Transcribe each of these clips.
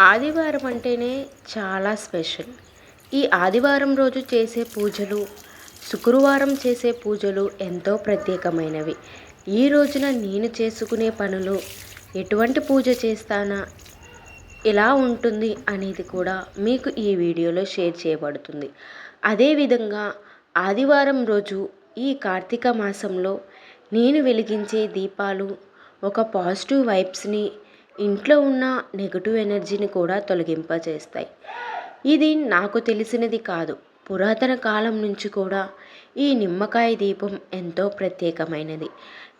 ఆదివారం అంటేనే చాలా స్పెషల్. ఈ ఆదివారం రోజు చేసే పూజలు శుక్రవారం చేసే పూజలు ఎంతో ప్రత్యేకమైనవి. ఈ రోజున నేను చేసుకునే పనులు ఎటువంటి పూజ చేస్తానా ఎలా ఉంటుంది అనేది కూడా మీకు ఈ వీడియోలో షేర్ చేయబడుతుంది. అదేవిధంగా ఆదివారం రోజు ఈ కార్తీక మాసంలో నేను వెలిగించే దీపాలు ఒక పాజిటివ్ వైబ్స్ని ఇంట్లో ఉన్న నెగటివ్ ఎనర్జీని కూడా తొలగింపజేస్తాయి. ఇది నాకు తెలిసినది కాదు. పురాతన కాలం నుంచి కూడా ఈ నిమ్మకాయ దీపం ఎంతో ప్రత్యేకమైనది.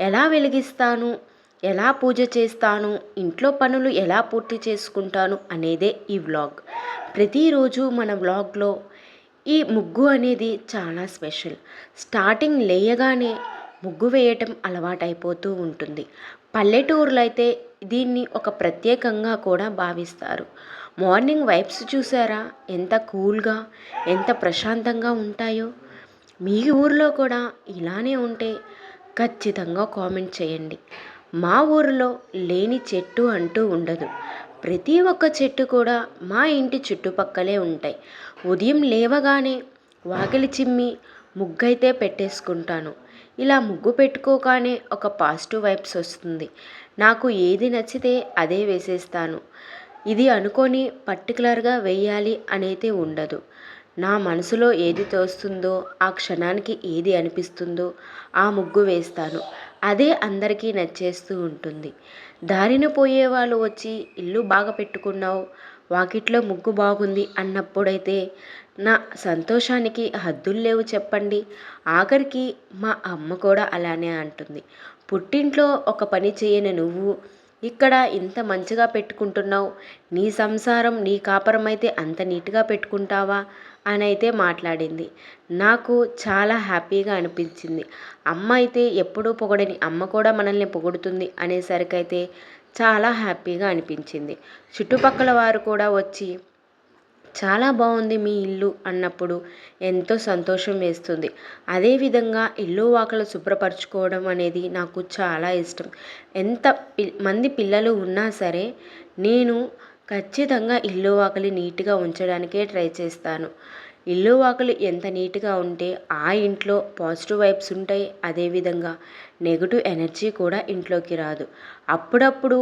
ఎలా వెలిగిస్తాను? ఎలా పూజ చేస్తాను? ఇంట్లో పనులు ఎలా పూర్తి చేసుకుంటాను? అనేదే ఈ వ్లాగ్. ప్రతిరోజు మన వ్లాగ్లో ఈ ముగ్గు అనేది చాలా స్పెషల్. స్టార్టింగ్ లేయగానే ముగ్గు వేయటం అలవాటైపోతూ ఉంటుంది. పల్లెటూరులో అయితే దీన్ని ఒక ప్రత్యేకంగా కూడా భావిస్తారు. మార్నింగ్ వైబ్స్ చూసారా? ఎంత కూల్గా ఎంత ప్రశాంతంగా ఉంటాయో. మీ ఊరిలో కూడా ఇలానే ఉంటే ఖచ్చితంగా కామెంట్ చేయండి. మా ఊరిలో లేని చెట్టు అంటూ ఉండదు. ప్రతి ఒక్క చెట్టు కూడా మా ఇంటి చుట్టుపక్కలే ఉంటాయి. ఉదయం లేవగానే వాకిలి చిమ్మి ముగ్గైతే పెట్టేసుకుంటాను. ఇలా ముగ్గు పెట్టుకోగానే ఒక పాజిటివ్ వైబ్స్ వస్తుంది. నాకు ఏది నచ్చితే అదే వేసేస్తాను. ఇది అనుకొని పర్టికులర్గా వేయాలి అనేది ఉండదు. నా మనసులో ఏది తోస్తుందో ఆ క్షణానికి ఏది అనిపిస్తుందో ఆ ముగ్గు వేస్తాను. అదే అందరికీ నచ్చేస్తూ ఉంటుంది. దారిన పోయే వాళ్ళు వచ్చి ఇల్లు బాగా పెట్టుకున్నావు వాకిట్లో ముగ్గు బాగుంది అన్నప్పుడైతే నా సంతోషానికి హద్దులు లేవు చెప్పండి. ఆఖరికి మా అమ్మ కూడా అలానే అంటుంది. పుట్టింట్లో ఒక పని చేయని నువ్వు ఇక్కడ ఇంత మంచిగా పెట్టుకుంటున్నావు. నీ సంసారం నీ కాపురం అయితే అంత నీట్గా పెట్టుకుంటావా? అని అయితే మాట్లాడింది. నాకు చాలా హ్యాపీగా అనిపించింది. అమ్మ అయితే ఎప్పుడూ పొగడని అమ్మ కూడా మనల్ని పొగుడుతుంది అనేసరికైతే చాలా హ్యాపీగా అనిపించింది. చుట్టుపక్కల వారు కూడా వచ్చి చాలా బాగుంది మీ ఇల్లు అన్నప్పుడు. ఎంతో సంతోషం వేస్తుంది. అదేవిధంగా ఇల్లు వాకలు శుభ్రపరచుకోవడం అనేది నాకు చాలా ఇష్టం. ఎంత పి మంది పిల్లలు ఉన్నా సరే నేను ఖచ్చితంగా ఇల్లు వాకలి నీట్గా ఉంచడానికే ట్రై చేస్తాను. ఇల్లు వాకలు ఎంత నీట్గా ఉంటే ఆ ఇంట్లో పాజిటివ్ వైబ్స్ ఉంటాయి. అదేవిధంగా నెగిటివ్ ఎనర్జీ కూడా ఇంట్లోకి రాదు. అప్పుడప్పుడు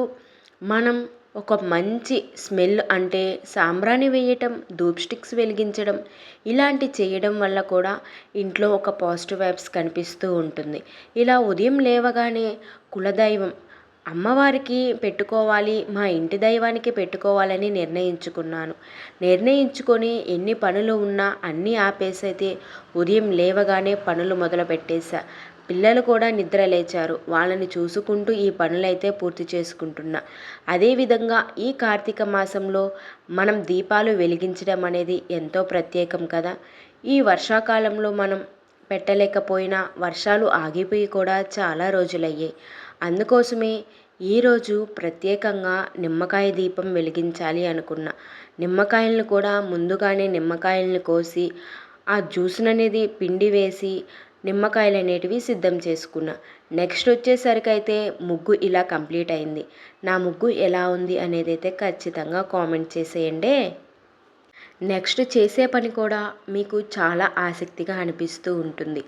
మనం ఒక మంచి స్మెల్ అంటే సాంబ్రాణి వేయటం ధూప్ స్టిక్స్ వెలిగించడం ఇలాంటి చేయడం వల్ల కూడా ఇంట్లో ఒక పాజిటివ్ వైబ్స్ కనిపిస్తూ ఉంటుంది. ఇలా ఉదయం లేవగానే కులదైవం అమ్మవారికి పెట్టుకోవాలి మా ఇంటి దైవానికి పెట్టుకోవాలని నిర్ణయించుకున్నాను. నిర్ణయించుకొని ఎన్ని పనులు ఉన్నా అన్నీ ఆపేసి అయితే ఉదయం లేవగానే పనులు మొదలు పెట్టేశా పిల్లలు కూడా నిద్ర లేచారు. వాళ్ళని చూసుకుంటూ ఈ పనులైతే పూర్తి చేసుకుంటున్నా. అదేవిధంగా ఈ కార్తీక మాసంలో మనం దీపాలు వెలిగించడం అనేది ఎంతో ప్రత్యేకం కదా. ఈ వర్షాకాలంలో మనం పెట్టలేకపోయినా వర్షాలు ఆగిపోయి కూడా చాలా రోజులయ్యాయి. అందుకోసమే ఈరోజు ప్రత్యేకంగా నిమ్మకాయ దీపం వెలిగించాలి అనుకున్నా. నిమ్మకాయలను కూడా ముందుగానే నిమ్మకాయలను కోసి ఆ జ్యూస్ననేది పిండి వేసి నిమ్మకాయలు అనేటివి సిద్ధం చేసుకున్నా. నెక్స్ట్ వచ్చేసరికి అయితే ముగ్గు ఇలా కంప్లీట్ అయింది. నా ముగ్గు ఎలా ఉంది అనేది అయితే ఖచ్చితంగా కామెంట్ చేసేయండి. నెక్స్ట్ చేసే పని కూడా మీకు చాలా ఆసక్తిగా అనిపిస్తూ ఉంటుంది.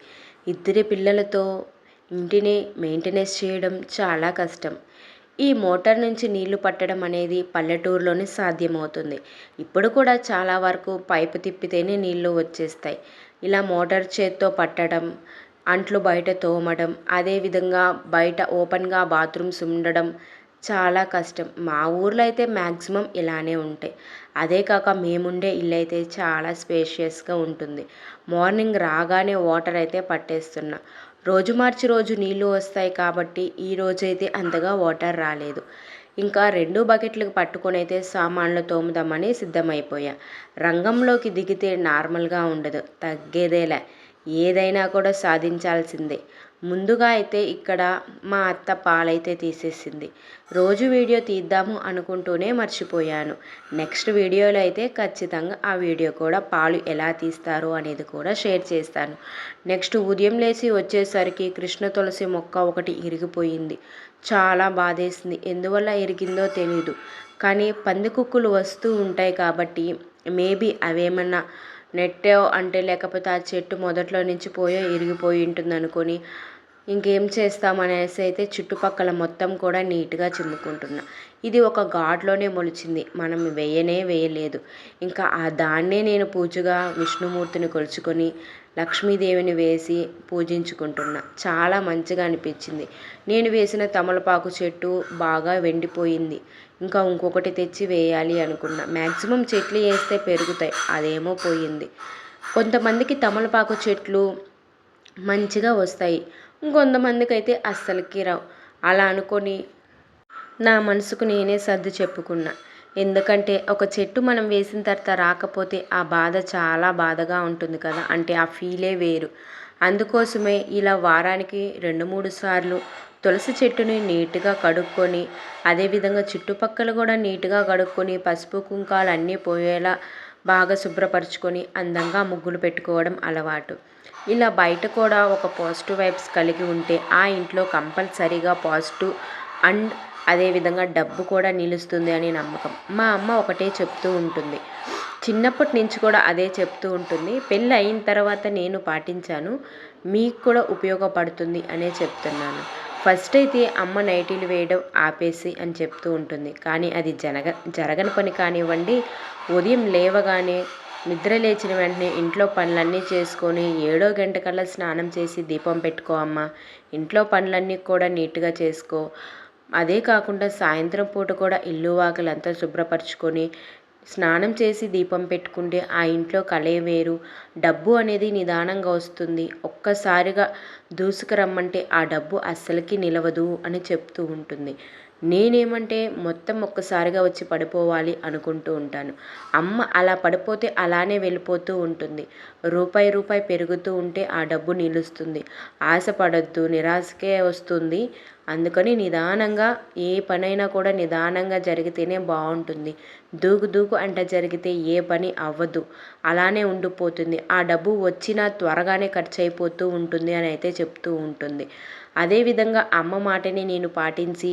ఇద్దరి పిల్లలతో ఇంటిని మెయింటెనెన్స్ చేయడం చాలా కష్టం. ఈ మోటార్ నుంచి నీళ్ళు పట్టడం అనేది పల్లెటూరులోనే సాధ్యమవుతుంది. ఇప్పుడు కూడా చాలా వరకు పైపు తిప్పితేనే నీళ్ళు వచ్చేస్తాయి. ఇలా మోటార్ చేత్తో పట్టడం అంట్లు బయట తోమడం అదేవిధంగా బయట ఓపెన్గా బాత్రూమ్స్ ఉండడం చాలా కష్టం. మా ఊర్లో అయితే మ్యాక్సిమం ఇలానే ఉంటాయి. అదే కాక మేముండే ఇల్లు అయితే చాలా స్పేషియస్గా ఉంటుంది. మార్నింగ్ రాగానే వాటర్ అయితే పట్టేస్తున్నా. రోజు మార్చి రోజు నీళ్ళు వస్తాయి కాబట్టి ఈ రోజైతే అంతగా వాటర్ రాలేదు. ఇంకా రెండు బకెట్లకు పట్టుకొని అయితే సామాన్లు తోముదామని సిద్ధమైపోయా. రంగంలోకి దిగితే నార్మల్గా ఉండదు తగ్గేదేలే. ఏదైనా కూడా సాధించాల్సిందే. ముందుగా అయితే ఇక్కడ మా అత్త పాలైతే తీసేసింది. రోజు వీడియో తీద్దాము అనుకుంటూనే మర్చిపోయాను. నెక్స్ట్ వీడియోలో అయితే ఖచ్చితంగా ఆ వీడియో కూడా పాలు ఎలా తీస్తారు అనేది కూడా షేర్ చేస్తాను. నెక్స్ట్ ఉదయం లేచి వచ్చేసరికి కృష్ణ తులసి మొక్క ఒకటి ఇరిగిపోయింది. చాలా బాధేసింది. ఎందువల్ల ఇరిగిందో తెలీదు. కానీ పందికుక్కులు వస్తూ ఉంటాయి కాబట్టి మేబీ అవేమన్నా నెట్టో అంటే లేకపోతే ఆ చెట్టు మొదట్లో నుంచి పోయో ఇరిగిపోయి ఉంటుంది అనుకొని ఇంకేం చేస్తామనేసి అయితే చుట్టుపక్కల మొత్తం కూడా నీట్గా చిమ్ముకుంటున్నా. ఇది ఒక ఘాట్లోనే మొలిచింది. మనం వేయనే వేయలేదు. ఇంకా ఆ దాన్నే నేను పూజగా విష్ణుమూర్తిని కొలుచుకొని లక్ష్మీదేవిని వేసి పూజించుకుంటున్నా. చాలా మంచిగా అనిపించింది. నేను వేసిన తమలపాకు చెట్టు బాగా వెండిపోయింది. ఇంకా ఇంకొకటి తెచ్చి వేయాలి అనుకున్నా. మ్యాక్సిమం చెట్లు వేస్తే పెరుగుతాయి. అదేమో పోయింది. కొంతమందికి తమలపాకు చెట్లు మంచిగా వస్తాయి. ఇంకొంతమందికి అయితే అస్సలకి రావు. అలా అనుకొని నా మనసుకు నేనే సర్దు చెప్పుకున్నా. ఎందుకంటే ఒక చెట్టు మనం వేసిన తర్వాత రాకపోతే ఆ బాధ చాలా బాధగా ఉంటుంది కదా. అంటే ఆ ఫీలే వేరు. అందుకోసమే ఇలా వారానికి రెండు మూడు సార్లు తులసి చెట్టుని నీట్గా కడుక్కొని అదేవిధంగా చుట్టుపక్కల కూడా నీట్గా కడుక్కొని పసుపు కుంకాలు అన్నీ పోయేలా బాగా శుభ్రపరచుకొని అందంగా ముగ్గులు పెట్టుకోవడం అలవాటు. ఇలా బయట కూడా ఒక పాజిటివ్ వైబ్స్ కలిగి ఉంటే ఆ ఇంట్లో కంపల్సరీగా పాజిటివ్ అండ్ అదేవిధంగా డబ్బు కూడా నిలుస్తుంది అనే నమ్మకం. మా అమ్మ ఒకటే చెప్తూ ఉంటుంది. చిన్నప్పటి నుంచి కూడా అదే చెప్తూ ఉంటుంది. పెళ్ళి అయిన తర్వాత నేను పాటించాను. మీకు కూడా ఉపయోగపడుతుంది అనే చెప్తున్నాను. ఫస్ట్ అయితే అమ్మ నైటీలు వేయడం ఆపేసి అని చెప్తూ ఉంటుంది. కానీ అది జరగ జరగని పని కానివ్వండి ఉదయం లేవగానే నిద్ర లేచిన వెంటనే ఇంట్లో పనులన్నీ చేసుకొని ఏడో గంట కల్లా స్నానం చేసి దీపం పెట్టుకో అమ్మ. ఇంట్లో పనులన్నీ కూడా నీట్గా చేసుకో. అదే కాకుండా సాయంత్రం పూట కూడా ఇల్లు వాకిలంతా శుభ్రపరచుకొని స్నానం చేసి దీపం పెట్టుకుంటే ఆ ఇంట్లో కలే వేరు. డబ్బు అనేది నిదానంగా వస్తుంది. ఒక్కసారిగా దూసుకురమ్మంటే ఆ డబ్బు అస్సలకి నిలవదు అని చెప్తూ ఉంటుంది. నేనేమంటే మొత్తం ఒక్కసారిగా వచ్చి పడిపోవాలి అనుకుంటూ ఉంటాను. అమ్మ అలా పడిపోతే అలానే వెళ్ళిపోతూ ఉంటుంది. రూపాయి రూపాయి పెరుగుతూ ఉంటే ఆ డబ్బు నిలుస్తుంది. ఆశపడద్దు నిరాశకే వస్తుంది. అందుకని నిదానంగా ఏ పనైనా కూడా నిదానంగా జరిగితేనే బాగుంటుంది. దూకు దూకు అంట జరిగితే ఏ పని అవ్వదు. అలానే ఉండిపోతుంది. ఆ డబ్బు వచ్చినా త్వరగానే ఖర్చు అయిపోతూ ఉంటుంది అని అయితే చెప్తూ ఉంటుంది. అదేవిధంగా అమ్మ మాటని నేను పాటించి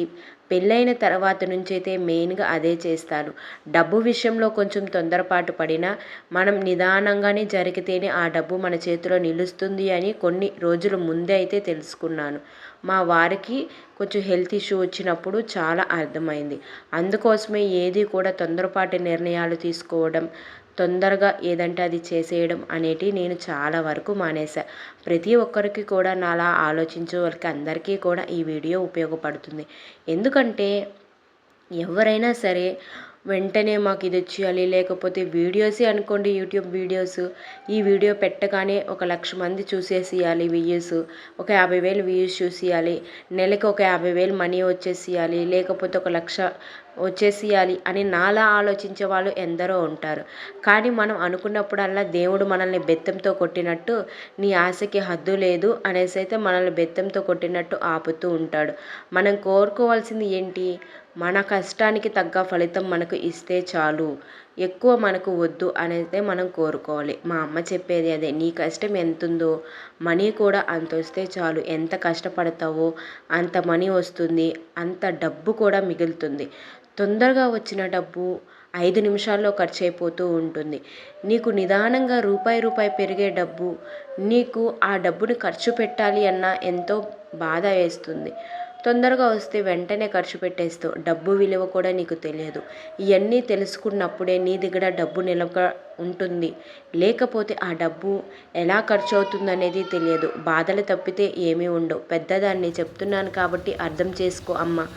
పెళ్ళైన తర్వాత నుంచి అయితే మెయిన్గా అదే చేస్తాను డబ్బు విషయంలో కొంచెం తొందరపాటు పడినా మనం నిదానంగానే జరిగితేనే ఆ డబ్బు మన చేతిలో నిలుస్తుంది అని కొన్ని రోజుల ముందే అయితే తెలుసుకున్నాను. మా వారికి కొంచెం హెల్త్ ఇష్యూ వచ్చినప్పుడు చాలా అర్థమైంది. అందుకోసమే ఏది కూడా తొందరపాటు నిర్ణయాలు తీసుకోవడం తొందరగా ఏదంటే అది చేసేయడం అనేటివి నేను చాలా వరకు మానేసా ప్రతి ఒక్కరికి కూడా నాలా ఆలోచించే వాళ్ళకి అందరికీ కూడా ఈ వీడియో ఉపయోగపడుతుంది. ఎందుకంటే ఎవరైనా సరే వెంటనే మాకు ఇది వచ్చేయాలి లేకపోతే వీడియోసే అనుకోండి యూట్యూబ్ వీడియోస్. ఈ వీడియో పెట్టగానే ఒక లక్ష మంది చూసేసేయాలి వ్యూస్ ఒక యాభై వేలు వ్యూస్ చూసేయాలి నెలకి ఒక యాభై వేలు మనీ వచ్చేసేయాలి లేకపోతే ఒక లక్ష వచ్చేసేయాలి అని నాలా ఆలోచించే వాళ్ళు ఎందరో ఉంటారు. కానీ మనం అనుకున్నప్పుడల్లా దేవుడు మనల్ని బెత్తంతో కొట్టినట్టు నీ ఆశకి హద్దు లేదు అనేసి అయితే మనల్ని బెత్తంతో కొట్టినట్టు ఆపుతూ ఉంటాడు. మనం కోరుకోవాల్సింది ఏంటి? మన కష్టానికి తగ్గ ఫలితం మనకు ఇస్తే చాలు. ఎక్కువ మనకు వద్దు అనేది మనం కోరుకోవాలి. మా అమ్మ చెప్పేది అదే నీ కష్టం ఎంత ఉందో మనీ కూడా అంత వస్తే చాలు. ఎంత కష్టపడతావో అంత మనీ వస్తుంది. అంత డబ్బు కూడా మిగులుతుంది. తొందరగా వచ్చిన డబ్బు ఐదు నిమిషాల్లో ఖర్చు అయిపోతూ ఉంటుంది. నీకు నిదానంగా రూపాయి రూపాయి పెరిగే డబ్బు నీకు ఆ డబ్బుని ఖర్చు పెట్టాలి అన్న ఎంతో బాధ వేస్తుంది. తొందరగా వస్తే వెంటనే ఖర్చు పెట్టేస్తావు డబ్బు విలువ కూడా నీకు తెలియదు. ఇవన్నీ తెలుసుకున్నప్పుడే నీ దగ్గర డబ్బు నిలవ ఉంటుంది. లేకపోతే ఆ డబ్బు ఎలా ఖర్చు అవుతుంది అనేది తెలియదు. బాధలు తప్పితే ఏమీ ఉండవు. పెద్దదాన్ని చెప్తున్నాను కాబట్టి అర్థం చేసుకో అమ్మ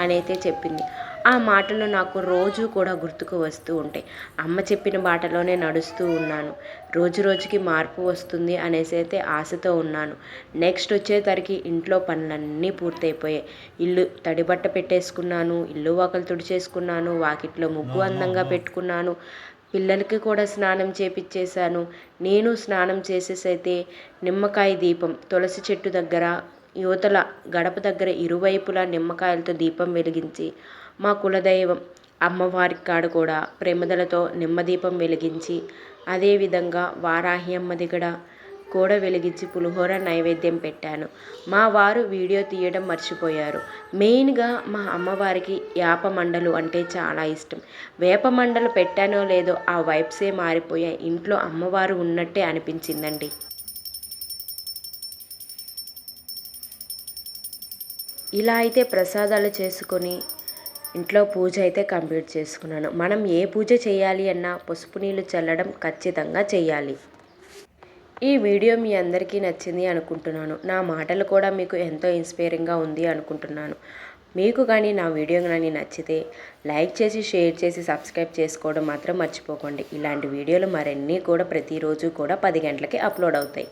అనైతే చెప్పింది. ఆ మాటలు నాకు రోజు కూడా గుర్తుకు వస్తూ ఉంటాయి. అమ్మ చెప్పిన బాటలోనే నడుస్తూ ఉన్నాను. రోజు రోజుకి మార్పు వస్తుంది అనేసి అయితే ఆశతో ఉన్నాను. నెక్స్ట్ వచ్చేసరికి ఇంట్లో పనులన్నీ పూర్తయిపోయాయి. ఇల్లు తడిబట్ట పెట్టేసుకున్నాను ఇల్లు వాకలు తుడిచేసుకున్నాను వాకిట్లో ముగ్గు అందంగా పెట్టుకున్నాను పిల్లలకి కూడా స్నానం చేపిచ్చేసాను నేను స్నానం చేసేసైతే నిమ్మకాయ దీపం తులసి చెట్టు దగ్గర యువతల గడప దగ్గర ఇరువైపులా నిమ్మకాయలతో దీపం వెలిగించి మా కులదైవం అమ్మవారి కాడ కూడా ప్రేమదలతో నిమ్మదీపం వెలిగించి అదేవిధంగా వారాహి అమ్మ దగ్గర కూడా వెలిగించి పులిహోర నైవేద్యం పెట్టాను. మా వారు వీడియో తీయడం మర్చిపోయారు. మెయిన్గా మా అమ్మవారికి యాప మండలు అంటే చాలా ఇష్టం. వేప మండలు పెట్టానో లేదో ఆ వైబ్సే మారిపోయాయి ఇంట్లో అమ్మవారు ఉన్నట్టే అనిపించిందండి. ఇలా అయితే ప్రసాదాలు చేసుకొని ఇంట్లో పూజ అయితే కంప్లీట్ చేసుకున్నాను. మనం ఏ పూజ చేయాలి అన్నా పసుపు నీళ్ళు చల్లడం ఖచ్చితంగా చేయాలి. ఈ వీడియో మీ అందరికీ నచ్చింది అనుకుంటున్నాను. నా మాటలు కూడా మీకు ఎంతో ఇన్స్పైరింగ్గా ఉంది అనుకుంటున్నాను. మీకు కానీ నా వీడియో కానీ నచ్చితే లైక్ చేసి షేర్ చేసి సబ్స్క్రైబ్ చేసుకోవడం మాత్రం మర్చిపోకండి. ఇలాంటి వీడియోలు మరిన్ని కూడా ప్రతిరోజు కూడా పది గంటలకి అప్లోడ్ అవుతాయి.